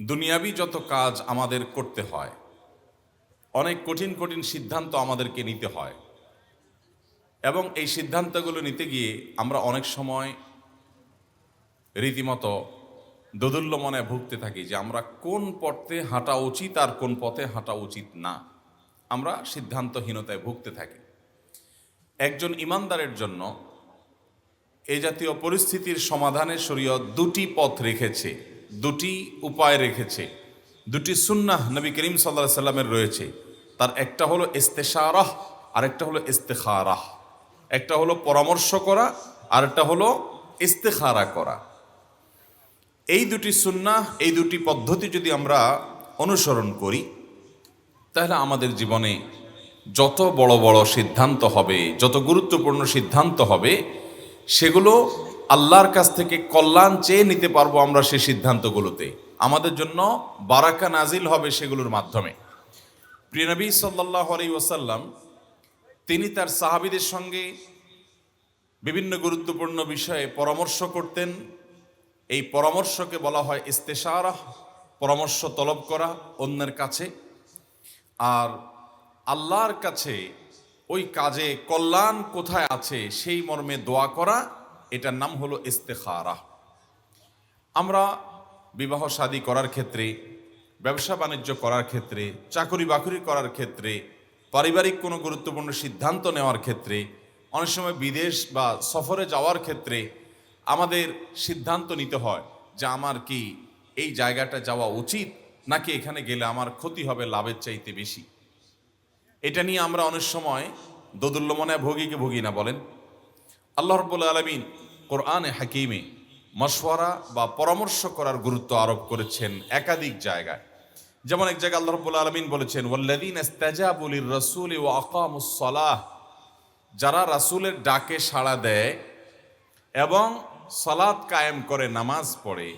দুনিয়াবি যত কাজ আমাদের করতে হয়, অনেক কঠিন কঠিন সিদ্ধান্ত আমাদেরকে নিতে হয়। এবং এই সিদ্ধান্তগুলো নিতে গিয়ে আমরা অনেক সময় রীতিমতো দোদুল্য মনে ভুগতে থাকি যে আমরা কোন পথে হাঁটা উচিত আর কোন পথে হাঁটা উচিত না। আমরা সিদ্ধান্তহীনতায় ভুগতে থাকি। একজন ইমানদারের জন্য এই জাতীয় পরিস্থিতির সমাধানে শরীয়ত দুটি পথ রেখেছে। দুটি উপায় রেখেছে। দুটি সুন্নাহ নবী করিম সাল্লাহ সাল্লামের রয়েছে। তার একটা হলো ইস্তেশারাহ, আরেকটা হলো ইস্তেখারাহ। একটা হলো পরামর্শ করা, আরেকটা হলো ইস্তেখারা করা। এই দুটি সুন্নাহ, এই দুটি পদ্ধতি যদি আমরা অনুসরণ করি, তাহলে আমাদের জীবনে যত বড় বড় সিদ্ধান্ত হবে, যত গুরুত্বপূর্ণ সিদ্ধান্ত হবে, সেগুলো আল্লাহর কাছ থেকে কল্যাণ চেয়ে নিতে পারব আমরা সেই সিদ্ধান্তগুলোতে। আমাদের জন্য বারাকা নাজিল হবে সেগুলোর মাধ্যমে। প্রিয়নবী সাল্লাহ আলাই ওসাল্লাম তিনি তার সাহাবিদের সঙ্গে বিভিন্ন গুরুত্বপূর্ণ বিষয়ে পরামর্শ করতেন। এই পরামর্শকে বলা হয় ইস্তেশারাহ পরামর্শ তলব করা অন্যের কাছে। আর আল্লাহর কাছে ওই কাজে কল্যাণ কোথায় আছে সেই মর্মে দোয়া করা এটার নাম হলো ইস্তেখারা। আমরা বিবাহ, শাদী করার ক্ষেত্রে, ব্যবসা, বাণিজ্য করার ক্ষেত্রে, চাকরি, বাকরি করার ক্ষেত্রে, পারিবারিক কোনো গুরুত্বপূর্ণ সিদ্ধান্ত নেওয়ার ক্ষেত্রে, অনেক সময় বিদেশ বা সফরে যাওয়ার ক্ষেত্রে আমাদের সিদ্ধান্ত নিতে হয় যে আমার কি এই জায়গাটা যাওয়া উচিত, নাকি এখানে গেলে আমার ক্ষতি হবে লাভের চাইতে বেশি। এটা নিয়ে আমরা অনেক সময় দোদুল্যমনে ভোগী কি ভোগী না বলেন। আল্লাহ রব্বুল আলমিন কোরআনে হাকিমে মশওয়ারা বা পরামর্শ করার গুরুত্ব আরোপ করেছেন একাধিক জায়গায়। যেমন এক জায়গায় আল্লাহ রব্বুল আলমিন বলেছেন ওয়াল্লাদিন ইস্তাজাবুলির রাসূলি ওয়া আকামুস-সালাহ যারা রাসূলের ডাকে সাড়া দেয় এবং সালাত কায়েম করে নামাজ পড়ে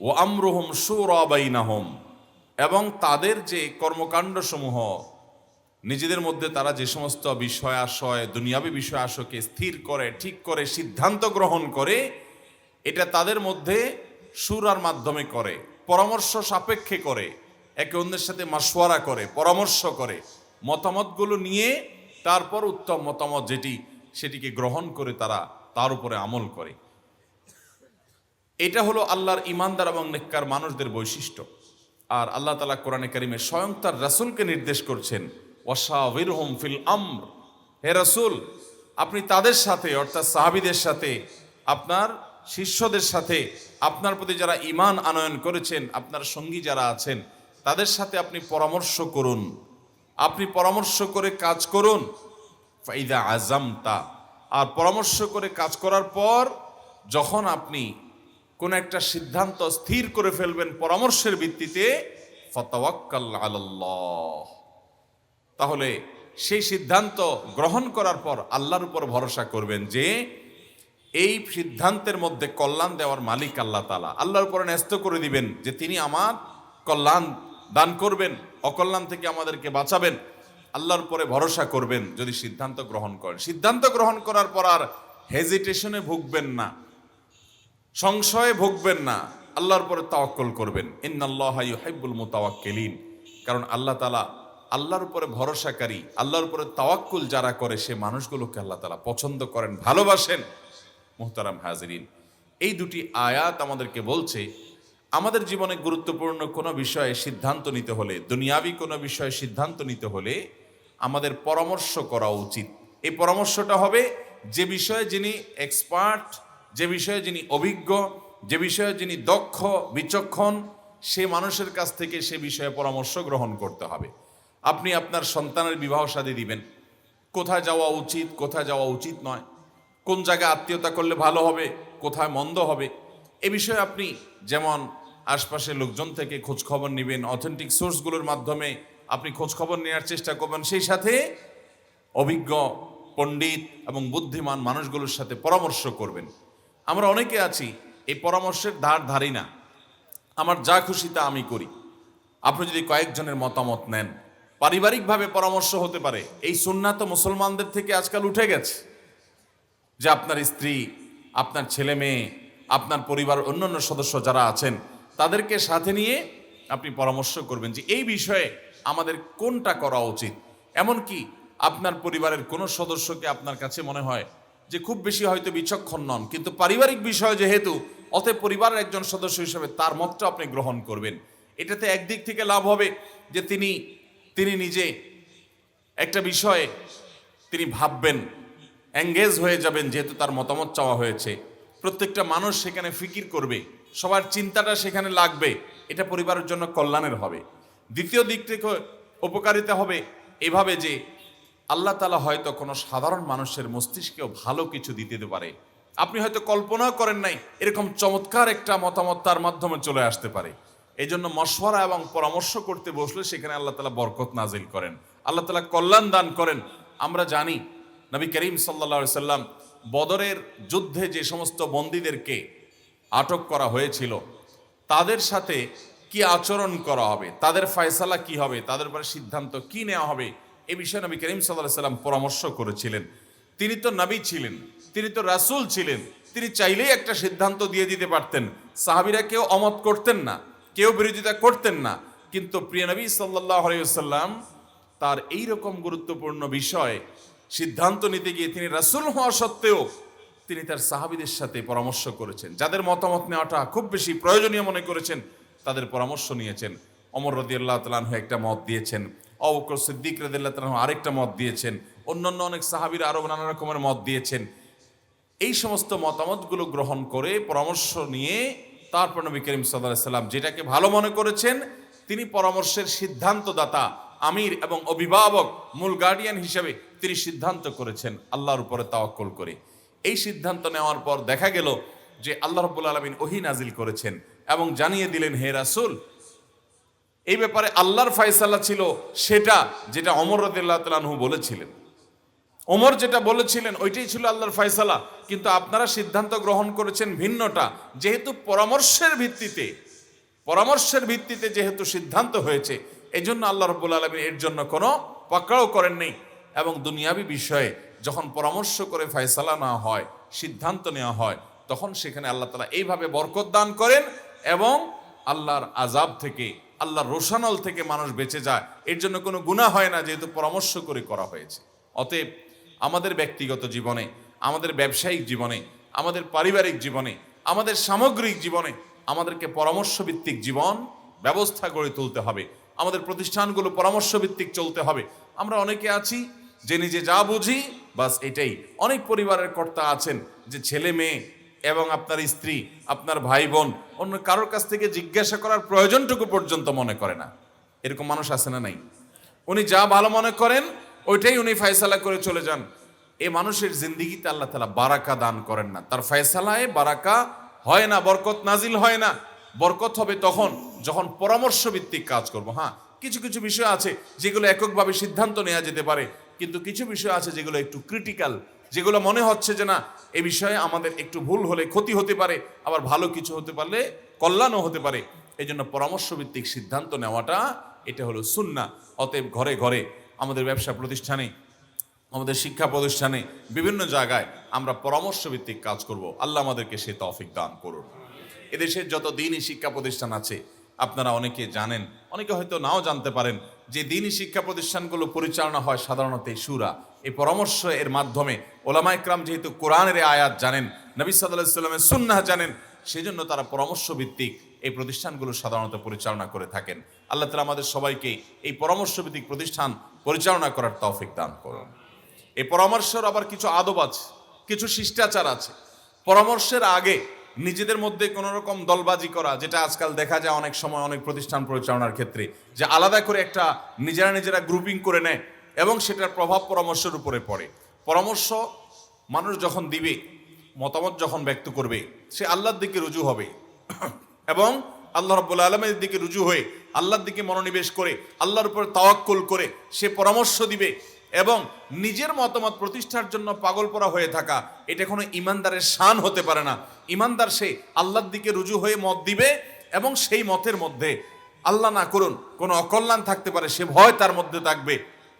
ও আমরুহম সুরাবাইনাহম এবং তাদের যে কর্মকাণ্ডসমূহ নিজেদের মধ্যে তারা যে সমস্ত বিষয় আশয়, দুনিয়াবী বিষয় আশয়কে স্থির করে, ঠিক করে, সিদ্ধান্ত গ্রহণ করে, এটা তাদের মধ্যে সুরার মাধ্যমে করে, পরামর্শ সাপেক্ষে করে, একে অন্যের সাথে মাসোয়ারা করে, পরামর্শ করে, মতামতগুলো নিয়ে তারপর উত্তম মতামত যেটি সেটিকে গ্রহণ করে তারা তার উপরে আমল করে। এটা হলো আল্লাহর ইমানদার এবং নেককার মানুষদের বৈশিষ্ট্য। আর আল্লাহ তালা কোরআনে কারিমে স্বয়ং তার রাসুলকে নির্দেশ করছেন ওয়াশাবির হোম ফিল আমর। হে রাসুল, আপনি তাদের সাথে, অর্থাৎ সাহাবিদের সাথে, আপনার শিষ্যদের সাথে, আপনার প্রতি যারা ইমান আনয়ন করেছেন, আপনার সঙ্গী যারা আছেন, তাদের সাথে আপনি পরামর্শ করুন। আপনি পরামর্শ করে কাজ করুন। ফাইদা আজামতা আর পরামর্শ করে কাজ করার পর, যখন আপনি কোন একটা সিদ্ধান্ত স্থির করে ফেলবেন পরামর্শের ভিত্তিতে, ফতাওয়াক্কাল আলাল্লাহ। তাহলে সেই সিদ্ধান্ত গ্রহণ করার পর আল্লাহর উপর ভরসা করবেন যে এই সিদ্ধান্তের মধ্যে কল্যাণ দেওয়ার মালিক আল্লাহ তালা আল্লাহর উপরে ন্যস্ত করে দিবেন যে তিনি আমার কল্যাণ দান করবেন, অকল্যাণ থেকে আমাদেরকে বাঁচাবেন। আল্লাহর উপরে ভরসা করবেন যদি সিদ্ধান্ত গ্রহণ করেন। সিদ্ধান্ত গ্রহণ করার পর আর হেজিটেশনে ভুগবেন না, সংশয়ে ভুগবেন না। আল্লাহর উপরে তাওয়াক্কল করবেন। ইন্নাল্লাহ ইউহিব্বুল মুতাওয়াক্কিলিন। কারণ আল্লাহ তালা আল্লাহর উপরে ভরসাকারী, আল্লাহর উপরে তাওয়াক্কুল যারা করে, সে মানুষগুলোকে আল্লাহ তালা পছন্দ করেন, ভালোবাসেন। মোহতারাম হাজরিন, এই দুটি আয়াত আমাদেরকে বলছে, আমাদের জীবনে গুরুত্বপূর্ণ কোনো বিষয়ে সিদ্ধান্ত নিতে হলে, দুনিয়াবি কোনো বিষয়ে সিদ্ধান্ত নিতে হলে আমাদের পরামর্শ করা উচিত। এই পরামর্শটা হবে যে বিষয়ে যিনি এক্সপার্ট যে বিষয়ে যিনি অভিজ্ঞ, যে বিষয়ে যিনি দক্ষ, বিচক্ষণ, সে মানুষের কাছ থেকে সে বিষয়ে পরামর্শ গ্রহণ করতে হবে। আপনি আপনার সন্তানের বিবাহ সাদী দিবেন। কোথায় যাওয়া উচিত, কোথায় যাওয়া উচিত নয়। কোন জায়গায় আত্মীয়তা করলে ভালো হবে, কোথায় মন্দ হবে। এ বিষয়ে আপনি যেমন আশপাশের লোকজন থেকে খোঁজ খবর নেবেন অথেন্টিক সোর্সগুলোর মাধ্যমে আপনি খোঁজ খবর নেওয়ার চেষ্টা করবেন, সেই সাথে অভিজ্ঞ পণ্ডিত এবং বুদ্ধিমান মানুষগুলোর সাথে পরামর্শ করবেন। আমরা অনেকে আছি, এই পরামর্শের ধার ধারি না। আমার যা খুশি তা আমি করি। আপনি যদি কয়েকজনের মতামত নেন পারিবারিকভাবে পরামর্শ হতে পারে। এই সুন্না তো মুসলমানদের থেকে আজকাল উঠে গেছে। যে আপনার স্ত্রী, আপনার ছেলে মেয়ে, আপনার পরিবার, অন্যান্য সদস্য যারা আছেন, তাদেরকে সাথে নিয়ে আপনি পরামর্শ করবেন যে এই বিষয়ে আমাদের কোনটা করা উচিত। এমনকি আপনার পরিবারের কোনো সদস্যকে আপনার কাছে মনে হয় যে খুব বেশি হয়তো বিচক্ষণ নন, কিন্তু পারিবারিক বিষয় যেহেতু, অতএব পরিবারের একজন সদস্য হিসেবে তার মতটা আপনি গ্রহণ করবেন। এটাতে একদিক থেকে লাভ হবে যে তিনি তিনি নিজে একটা বিষয়ে তিনি ভাববেন এঙ্গেজ হয়ে যাবেন যেহেতু তার মতামত চাওয়া হয়েছে। প্রত্যেকটা মানুষ সেখানে ফিকির করবে, সবার চিন্তাটা সেখানে লাগবে, এটা পরিবারের জন্য কল্যাণের হবে। দ্বিতীয় দিক থেকে উপকারিতা হবে এভাবে যে আল্লাহ তালা হয়তো কোনো সাধারণ মানুষের মস্তিষ্কেও ভালো কিছু দিতে পারে। আপনি হয়তো কল্পনাও করেন নাই, এরকম চমৎকার একটা মতামত তার মাধ্যমে চলে আসতে পারে। এই জন্য মশওয়ারা এবং পরামর্শ করতে বসলে সেখানে আল্লাহ তালা বরকত নাজিল করেন। আল্লাহ তালা কল্যাণ দান করেন। আমরা জানি, নবী করিম সাল্লা সাল্লাম বদরের যুদ্ধে যে সমস্ত বন্দীদেরকে আটক করা হয়েছিল, তাদের সাথে কি আচরণ করা হবে, তাদের ফয়সালা কি হবে, তাদের উপরে সিদ্ধান্ত কি নেওয়া হবে, এ বিষয়ে নবী করিম সাল্লাহ সাল্লাম পরামর্শ করেছিলেন। তিনি তো নবী ছিলেন, তিনি তো রাসুল ছিলেন, তিনি চাইলেই একটা সিদ্ধান্ত দিয়ে দিতে পারতেন। সাহাবিরা কেউ অমত করতেন না। কেউ বিরোধিতা করতেন না। কিন্তু প্রিয় নবী সাল্লাহ আলাইসাল্লাম তার এই রকম গুরুত্বপূর্ণ বিষয় সিদ্ধান্ত নিতে গিয়ে তিনি রাসূল হওয়া সত্ত্বেও তিনি তার সাহাবিদের সাথে পরামর্শ করেছেন। যাদের মতামত নেওয়াটা খুব বেশি প্রয়োজনীয় মনে করেছেন, তাদের পরামর্শ নিয়েছেন। অমর রদিয়াল্লাহ তালাহ একটা মত দিয়েছেন অবকর সিদ্দিক রদিল্লাহ তালাহ আরেকটা মত দিয়েছেন, অন্যান্য অনেক সাহাবির আরও নানা রকমের মত দিয়েছেন। এই সমস্ত মতামতগুলো গ্রহণ করে পরামর্শ নিয়ে তারপর নবী করিম সাল্লাহ সাল্লাম যেটাকে ভালো মনে করেছেন, তিনি পরামর্শের সিদ্ধান্তদাতা, আমির এবং অভিভাবক, মূল গার্ডিয়ান হিসেবে তিনি সিদ্ধান্ত করেছেন, আল্লাহর উপরে তাওয়াক্কল করে। এই সিদ্ধান্ত নেওয়ার পর দেখা গেল যে আল্লাহ রব্বুল আলমিন ওহি নাজিল করেছেন এবং জানিয়ে দিলেন, হে রাসুল, এই ব্যাপারে আল্লাহর ফায়সালা ছিল সেটা যেটা অমর রদুল্লাহ তালাহু বলেছিলেন। ওমর যেটা বলেছিলেন, ওইটাই ছিল আল্লাহর ফয়সালা। কিন্তু আপনারা সিদ্ধান্ত গ্রহণ করেছেন ভিন্নটা। যেহেতু পরামর্শের ভিত্তিতে পরামর্শের ভিত্তিতে যেহেতু সিদ্ধান্ত হয়েছে এই জন্য আল্লাহ রব্বুল আলমী এর জন্য কোনো পাকড়াও করেন নেই এবং দুনিয়াবি বিষয়ে যখন পরামর্শ করে ফয়সালা না হয়, সিদ্ধান্ত নেওয়া হয়, তখন সেখানে আল্লাহ তালা এইভাবে বরকত দান করেন এবং আল্লাহর আজাব থেকে, আল্লাহর রোশানল থেকে মানুষ বেঁচে যায়। এর জন্য কোনো গুণা হয় না, যেহেতু পরামর্শ করে করা হয়েছে। অতএব আমাদের ব্যক্তিগত জীবনে, আমাদের ব্যবসায়িক জীবনে, আমাদের পারিবারিক জীবনে, আমাদের সামগ্রিক জীবনে আমাদেরকে পরামর্শভিত্তিক জীবন ব্যবস্থা গড়ে তুলতে হবে। আমাদের প্রতিষ্ঠানগুলো পরামর্শভিত্তিক চলতে হবে। আমরা অনেকে আছি যে নিজে যা বুঝি, বাস এটাই। অনেক পরিবারের কর্তা আছেন যে ছেলে মেয়ে এবং আপনার স্ত্রী, আপনার ভাই বোন অন্য কারোর কাছ থেকে জিজ্ঞাসা করার প্রয়োজনটুকু পর্যন্ত মনে করে না। এরকম মানুষ আছে না নাই? উনি যা ভালো মনে করেন ওইটাই উনি ফয়সালা করে চলে যান। এ মানুষের জিন্দিগিতে আল্লাহ তালা বারাকা দান করেন না। তার ফয়সালায় বারাকা হয় না, বরকত নাজিল হয় না। বরকত হবে তখন যখন পরামর্শ ভিত্তিক কাজ করব। হ্যাঁ কিছু কিছু বিষয় আছে যেগুলো এককভাবে সিদ্ধান্ত নেওয়া যেতে পারে, কিন্তু কিছু বিষয় আছে যেগুলো একটু ক্রিটিক্যাল যেগুলো মনে হচ্ছে যে না, এ বিষয়ে আমাদের একটু ভুল হলে ক্ষতি হতে পারে, আবার ভালো কিছু হতে পারলে কল্যাণও হতে পারে। এই জন্য পরামর্শ ভিত্তিক সিদ্ধান্ত নেওয়াটা, এটা হলো সুন্না অতএব ঘরে ঘরে আমাদের ব্যবসা প্রতিষ্ঠানে, আমাদের শিক্ষা প্রতিষ্ঠানে, বিভিন্ন জায়গায় আমরা পরামর্শ ভিত্তিক কাজ করব। আল্লাহ আমাদেরকে সে তফিক দান করুন। এদেশের যত দিনই শিক্ষা প্রতিষ্ঠান আছে, আপনারা অনেকে জানেন, অনেকে হয়তো নাও জানতে পারেন যে দিনই শিক্ষা প্রতিষ্ঠানগুলো পরিচালনা হয় সাধারণত এই সুরা। এই পরামর্শ এর মাধ্যমে ওলামা ইকরাম যেহেতু কোরআনের আয়াত জানেন, নবী সাল্লাহ সাল্লামের সুন্নাহ জানেন সেই জন্য তারা পরামর্শ ভিত্তিক এই প্রতিষ্ঠানগুলো সাধারণত পরিচালনা করে থাকেন। আল্লাহ তালা আমাদের সবাইকে এই পরামর্শ ভিত্তিক প্রতিষ্ঠান পরিচালনা করার তৌফিক দান করুন। এই পরামর্শের আবার কিছু আদব আছে, কিছু শিষ্টাচার আছে। পরামর্শের আগে নিজেদের মধ্যে কোনো রকম দলবাজি করা, যেটা আজকাল দেখা যায় অনেক সময় অনেক প্রতিষ্ঠান পরিচালনার ক্ষেত্রে, যে আলাদা করে একটা নিজেরা নিজেরা গ্রুপিং করে নেয় এবং সেটার প্রভাব পরামর্শের উপরে পড়ে। পরামর্শ মানুষ যখন দিবে, মতামত যখন ব্যক্ত করবে, সে আল্লাহর দিকে রুজু হবে। এবং আল্লাহ রব্বুল আলমের দিকে রুজু হয়ে, আল্লাহর দিকে মনোনিবেশ করে, আল্লাহর উপর তাওয়াক্কুল করে, সে পরামর্শ দিবে এবং নিজের মতামত প্রতিষ্ঠার জন্য পাগল পরা হয়ে থাকা, এটা কোনো ইমানদারের শান হতে পারে না। ইমানদার সে আল্লাহর দিকে রুজু হয়ে মত দিবে এবং সেই মতের মধ্যে আল্লাহ না করুন, কোনো অকল্যাণ থাকতে পারে, সে ভয় তার মধ্যে থাকবে।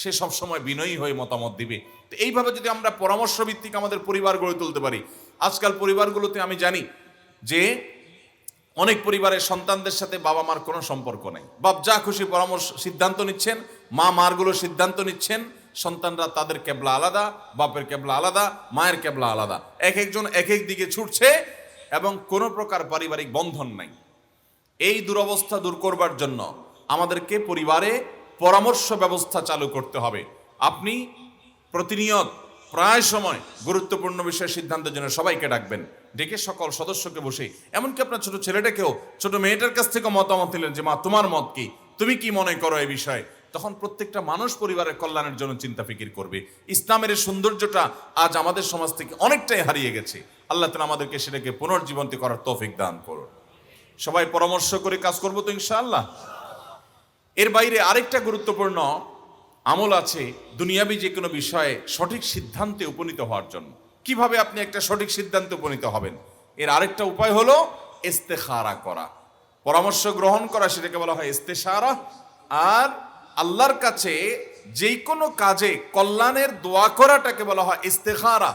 সে সবসময় বিনয়ী হয়ে মতামত দিবে। তো এইভাবে যদি আমরা পরামর্শ ভিত্তিক আমাদের পরিবার গড়ে তুলতে পারি, আজকাল পরিবারগুলোতে আমি জানি যে অনেক পরিবারের সন্তানদের সাথে বাবা মার কোনো সম্পর্ক নেই। বাপ যা খুশি পরামর্শ, সিদ্ধান্ত নিচ্ছেন, মা মারগুলো সিদ্ধান্ত নিচ্ছেন, সন্তানরা তাদের কেবলা আলাদা, বাপের কেবলা আলাদা, মায়ের কেবলা আলাদা। এক একজন এক এক দিকে ছুটছে এবং কোনো প্রকার পারিবারিক বন্ধন নাই। এই দুরবস্থা দূর করবার জন্য আমাদেরকে পরিবারে পরামর্শ ব্যবস্থা চালু করতে হবে। আপনি প্রতিনিয়ত প্রায় সময় গুরুত্বপূর্ণ বিষয়ে সিদ্ধান্তের জন্য সবাইকে ডাকবেন। ডেকে সকল সদস্যকে বসে, এমনকি আপনার ছোট ছেলেটাকেও, ছোট মেয়েটার কাছ থেকে মতামত দিলেন যে, মা, তোমার মত কি? তুমি কি মনে করো এই বিষয়ে? তখন প্রত্যেকটা মানুষ পরিবারের কল্যাণের জন্য চিন্তা ফিকির করবে। ইসলামের সৌন্দর্যটা আজ আমাদের সমাজ থেকে অনেকটাই হারিয়ে গেছে। আল্লাহ তালা আমাদেরকে সেটাকে পুনর্জীবন্তী করার তৌফিক দান করুন। সবাই পরামর্শ করে কাজ করব তো ইনশাআল্লাহ। এর বাইরে আরেকটা গুরুত্বপূর্ণ আমল আছে দুনিয়াবি যে কোনো বিষয়ে সঠিক সিদ্ধান্তে উপনীত হওয়ার জন্য। কীভাবে আপনি একটা সঠিক সিদ্ধান্তে উপনীত হবেন? এর আরেকটা উপায় হলো ইস্তেখারা করা। পরামর্শ গ্রহণ করা, সেটাকে বলা হয় ইস্তেসারা আর আল্লাহর কাছে যে কোনো কাজে কল্যাণের দোয়া করাটাকে বলা হয় ইস্তেখারা।